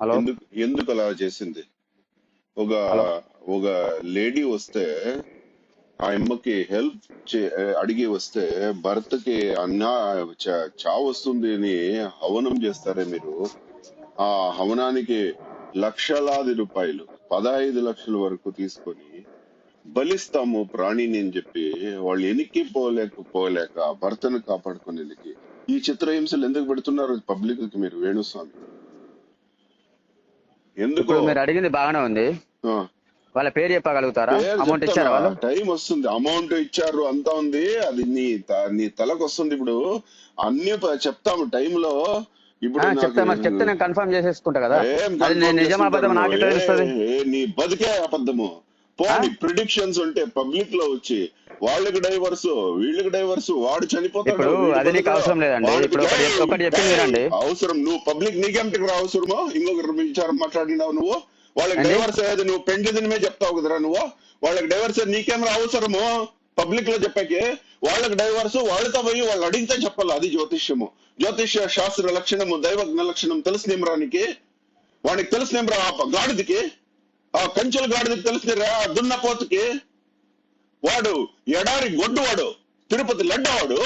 Hello? ఎందుకు ఎందుకు అలా చేసింది? ఒక హలో? ఒక లేడీ వస్తే ఆ అమ్మకి హెల్ప్ అడిగి వస్తే భర్తకి అన్నా చ- చావు వస్తుంది అని హవనం చేస్తారే మీరు? ఆ హవనానికి లక్షలాది రూపాయలు పదహైదు లక్షల వరకు తీసుకొని బలిస్తాము ప్రాణిని అని చెప్పి వాళ్ళు ఎనికి పోలేక పోలేక భర్తను కాపాడుకునేందుకు. ఈ చిత్రహింసలు ఎందుకు పెడుతున్నారు పబ్లిక్కి మీరు వేణుస్వామి? ఎందుకో? మీరు అడిగింది బాగానే ఉంది. వాళ్ళ పేరు చెప్పగలుగుతారా? అమౌంట్ ఇచ్చారా వాళ్ళు? టైం వస్తుంది. అమౌంట్ ఇచ్చారు అంతా ఉంది. అది నీ నీ తలకు వస్తుంది ఇప్పుడు. అన్ని చెప్తాము టైంలో ఇప్పుడు చెప్తా మరి చెప్తే నేను కన్ఫర్మ్ చేసేసుకుంటా కదా. అది నేను నిజం అబద్ధం నాకే తెలుస్తుంది? నీ బతికే అబద్ధము? పోనీ ప్రిడిక్షన్స్ ఉంటే పబ్లిక్లో వచ్చి వాళ్ళకి డైవర్స్ వీళ్ళకి డైవర్స్ వాడు చనిపోతాడు అది నీకు అవసరం లేదండి. వాడికి ఇప్పుడు ఒకటి చెప్- ఒకటి చెప్పింది వినండి. అవసరం. నువ్వు పబ్లిక్ నీకేమిటి అవసరమో? ఇంకొక విచారం మాట్లాడినావు నువ్వు. వాళ్ళకి డైవర్స్ అయ్యేది నువ్వు పెండ్లి దినమే చెప్తావు కదరా నువ్వు. వాళ్ళకి డైవర్స్ నీకేం రా అవసరము? పబ్లిక్లో చెప్పాకే. వాళ్ళకి డైవర్స్ వాళ్ళతో పోయి వాళ్ళు అడిగితే చెప్పాలి. అది జ్యోతిష్యము. జ్యోతిష్య శాస్త్ర లక్షణము దైవజ్ఞ లక్షణం తెలుసు నిమ్రానికి వానికి తెలుసు నిమ్రా గాడిదికి ఆ కంచెల గాడిదికి తెలిసినరా ఆ దున్నపోతుకి వాడు ఎడారి గొడ్డు వాడు తిరుపతి లడ్డు వాడు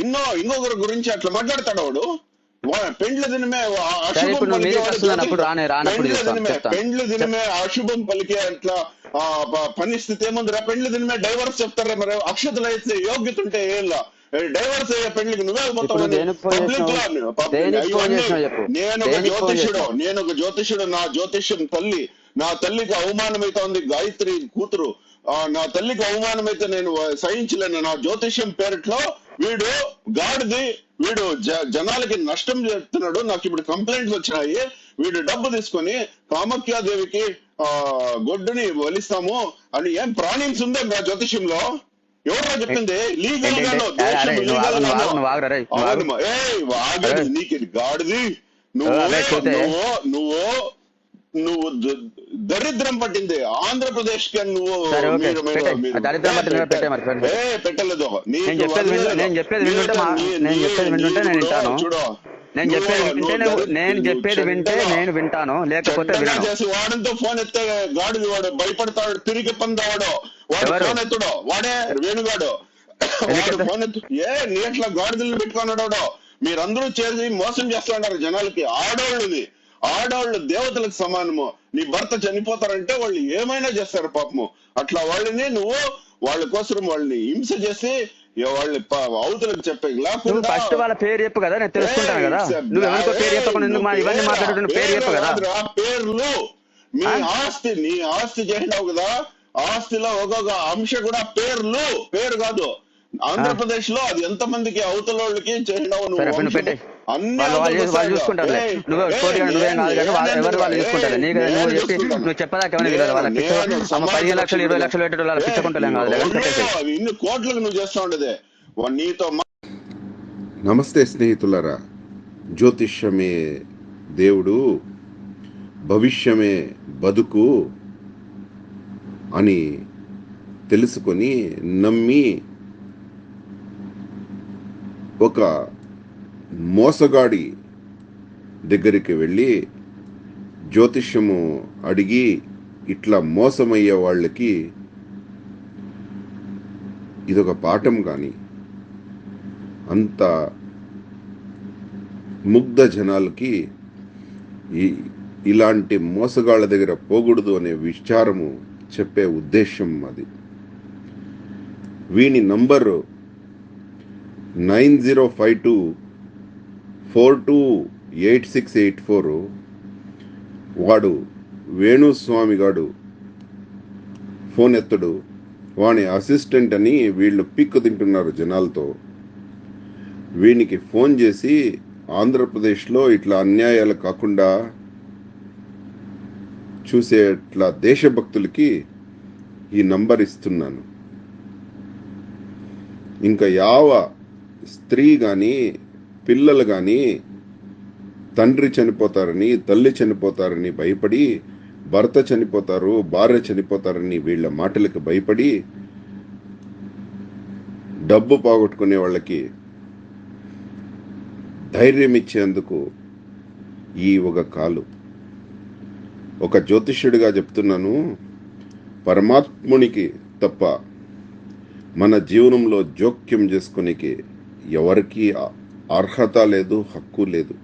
ఇన్నో ఇంకొకరి గురించి అట్లా మాట్లాడతాడు వాడు. పెండ్ల దినమే అశుభం రానప్పుడు పెండ్ల దినమే అశుభం పలికే అట్లా పరిస్థితి ఏముందిరా? పెండ్ల దినమే డైవర్స్ చెప్తారా మరి? అక్షతలు అయితే యోగ్యత ఉంటే ఏలా డైవర్స్ అయ్యే పెళ్ళికి నువ్వే పబ్లిక్ చెప్పు? నేను ఒక జ్యోతిష్యుడు నేను ఒక జ్యోతిష్యుడు నా జ్యోతిష్యం తల్లి. నా తల్లికి అవమానమైతోంది గాయత్రి కూతురు. ఆ నా తల్లికి అవమానమైతే నేను సహించలేను. నా జ్యోతిష్యం పేరుట్లో వీడు గాడిది వీడు జనాలకి నష్టం చేస్తున్నాడు నాకు ఇప్పుడు కంప్లైంట్స్ వచ్చినాయి. వీడు డబ్బు తీసుకొని కామాఖ్యాదేవికి ఆ గొడ్డుని వలిస్తాము అని ఏం ప్రాణింగ్స్ ఉందా నా జ్యోతిష్యంలో? ఎవరో చెప్పింది? లీగల్ గాను నీకు గాడిది? నువ్వు నువ్వు నువ్వు నువ్వు దరిద్రం పట్టింది. ఆంధ్రప్రదేశ్కి నువ్వు దరిద్రం పట్టింది పెట్టలేదు. నేను చెప్పేది నేను వింటుంటే నేను వింటుంటే నేను వింటాను. నేను చెప్పేది వింటే నేను చెప్పేది వింటే నేను వింటాను లేకపోతే వినను. చేసి వాడంతో ఫోన్ ఎత్తే గాడిది వాడు భయపడతాడు తిరిగి పొందావాడు. వాడు ఫోన్ ఎత్తుడు. వాడే వేణుగాడు. వాడు ఫోన్ ఎత్తు ఏ నీ అట్లా గాడిదలు పెట్టుకున్నాడు మీరందరూ చేసి మోసం చేస్తున్నారు జనాలకి. ఆడోళ్ళని ఆడవాళ్ళు దేవతలకు సమానము నీ భర్త చనిపోతారంటే వాళ్ళు ఏమైనా చేస్తారు పాపము. అట్లా వాళ్ళని నువ్వు వాళ్ళ కోసం వాళ్ళని హింస చేసి ప- అవతలకు చెప్పే లేకుండా ఫస్ట్ వాళ్ళ పేరు చెప్పు కదా నేను తెలుసుకుంటాను కదా. నువ్వు ఎవరికో పేరు చెప్పకుండా ఎందుకు ఇవన్నీ మాట్లాడుతున్న పేరు చెప్పు కదా. పేర్లు. మీ? ఆస్తి నీ ఆస్తి చేసినావు కదా ఆస్తిలో ఒక్కొక్క అంశ కూడా పేర్లు. పేరు కాదు. ఆంధ్రప్రదేశ్లో అది ఎంత మందికి అవతల వాళ్ళకి వాళ్ళు నువ్వు నువ్వేం కాదు కానీ వాళ్ళు ఎవరు వాళ్ళు చూసుకుంటారు? నీకు నువ్వు చెప్పి నువ్వు చెప్పదాకా ఏమైనా వాళ్ళ పిచ్చ పదిహేను లక్షలు ఇరవై లక్షలు వాళ్ళ పిచ్చకుంటలేం కాదు ఇన్ని కోట్లకు నువ్వు చేస్తా ఉండేదే. నీతో నమస్తే స్నేహితులారా. జ్యోతిష్యమే దేవుడు భవిష్యమే బతుకు అని తెలుసుకొని నమ్మి ఒక మోసగాడి దగ్గరికి వెళ్ళి జ్యోతిష్యము అడిగి ఇట్లా మోసమయ్యే వాళ్ళకి ఇదొక పాఠం కానీ అంత ముగ్ధ జనాలకి ఈ ఇలాంటి మోసగాళ్ళ దగ్గర పోకూడదు అనే విచారము చెప్పే ఉద్దేశం అది. వీని number nine zero five two four two eight six eight four వాడు వేణుస్వామి గాడు ఫోన్ ఎత్తడు. వాని అసిస్టెంట్ అని వీళ్ళు పిక్కు తింటున్నారు జనాలతో. వీనికి ఫోన్ చేసి ఆంధ్రప్రదేశ్లో ఇట్లా అన్యాయాలు కాకుండా చూసేట్లా దేశభక్తులకి ఈ నంబర్ ఇస్తున్నాను. ఇంకా యావ స్త్రీ కానీ పిల్లలు కానీ తండ్రి చనిపోతారని తల్లి చనిపోతారని భయపడి భర్త చనిపోతారు భార్య చనిపోతారని వీళ్ళ మాటలకు భయపడి డబ్బు పోగొట్టుకునే వాళ్ళకి ధైర్యం ఇచ్చేందుకు ఈ ఒక కాలు. ఒక జ్యోతిష్యుడిగా చెప్తున్నాను పరమాత్మునికి తప్ప మన జీవనంలో జోక్యం చేసుకునేకి ఎవరికి అర్హత లేదు హక్కు లేదు.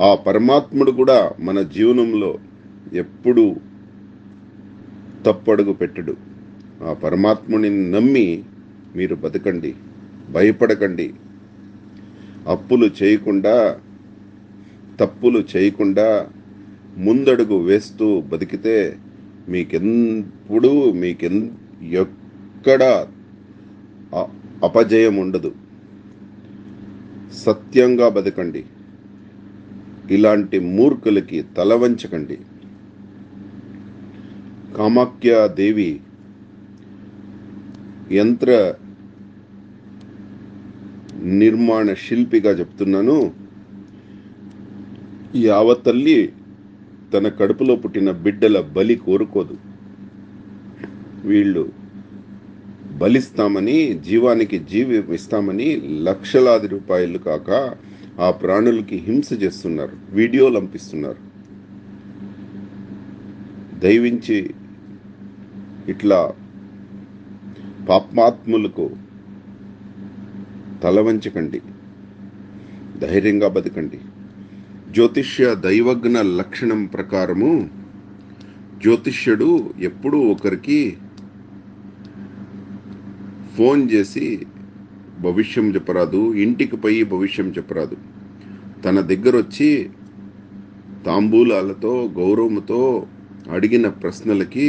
ఆ పరమాత్ముడు కూడా మన జీవనంలో ఎప్పుడు తప్పడుగు పెట్టడు. ఆ పరమాత్ముని నమ్మి మీరు బతకండి భయపడకండి. అప్పులు చేయకుండా తప్పులు చేయకుండా ముందడుగు వేస్తూ బతికితే మీకెప్పుడు మీకెన్ ఎక్కడ అపజయం ఉండదు సత్యంగా బతకండి. ఇలాంటి మూర్ఖులకి తల వంచకండి. కామాఖ్య దేవి యంత్ర నిర్మాణ శిల్పిగా చెప్తున్నాను. యావ తల్లి తన కడుపులో పుట్టిన బిడ్డల బలి కోరుకోదు. వీళ్ళు బలిస్తామని జీవానికి జీవి ఇస్తామని లక్షలాది రూపాయలు కాక ఆ ప్రాణులకి హింస చేస్తున్నారు వీడియోలు పంపిస్తున్నారు దయవించి ఇట్లా పాపాత్ములకు తల వంచకండి ధైర్యంగా బతకండి. జ్యోతిష్య దైవజ్ఞ లక్షణం ప్రకారము జ్యోతిష్యుడు ఎప్పుడూ ఒకరికి ఫోన్ చేసి భవిష్యం చెప్పరాదు ఇంటికి పోయి భవిష్యం చెప్పరాదు. తన దగ్గర వచ్చి తాంబూలాలతో గౌరవంతో అడిగిన ప్రశ్నలకి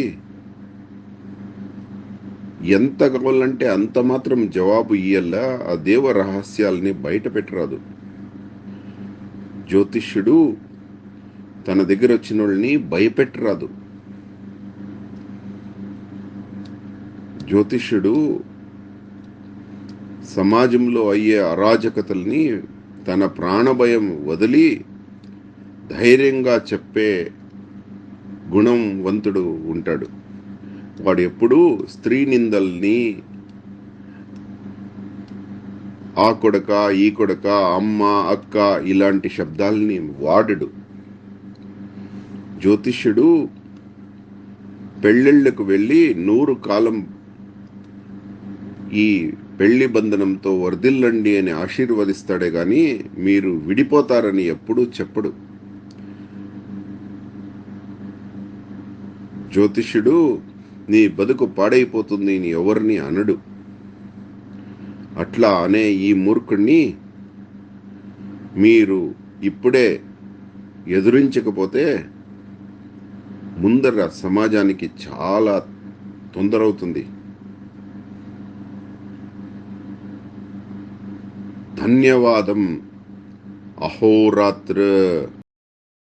ఎంత కావాలంటే అంత మాత్రం జవాబు ఇయ్యల్లా ఆ దేవ రహస్యాలని బయట పెట్టరాదు. జ్యోతిష్యుడు తన దగ్గర వచ్చిన వాళ్ళని భయపెట్టరాదు. జ్యోతిష్యుడు సమాజంలో అయ్యే అరాజకతల్ని తన ప్రాణభయం వదిలి ధైర్యంగా చెప్పే గుణం వంతుడు ఉంటాడు. వాడు ఎప్పుడూ స్త్రీ నిందల్ని ఆ కొడక ఈ కొడక అమ్మ అక్క ఇలాంటి శబ్దాల్ని వాడడు. జ్యోతిష్యుడు పెళ్ళిళ్ళకు వెళ్ళి నూరు కాలం ఈ పెళ్ళి బంధనంతో వర్ధిల్లండి అని ఆశీర్వదిస్తాడే కానీ మీరు విడిపోతారని ఎప్పుడూ చెప్పడు. జ్యోతిష్యుడు నీ బతుకు పాడైపోతుంది అని ఎవరిని అనడు. అట్లా అనే ఈ మూర్ఖుణ్ణి మీరు ఇప్పుడే ఎదురించకపోతే ముందర సమాజానికి చాలా తొందర धन्यवादम् अहोरात्र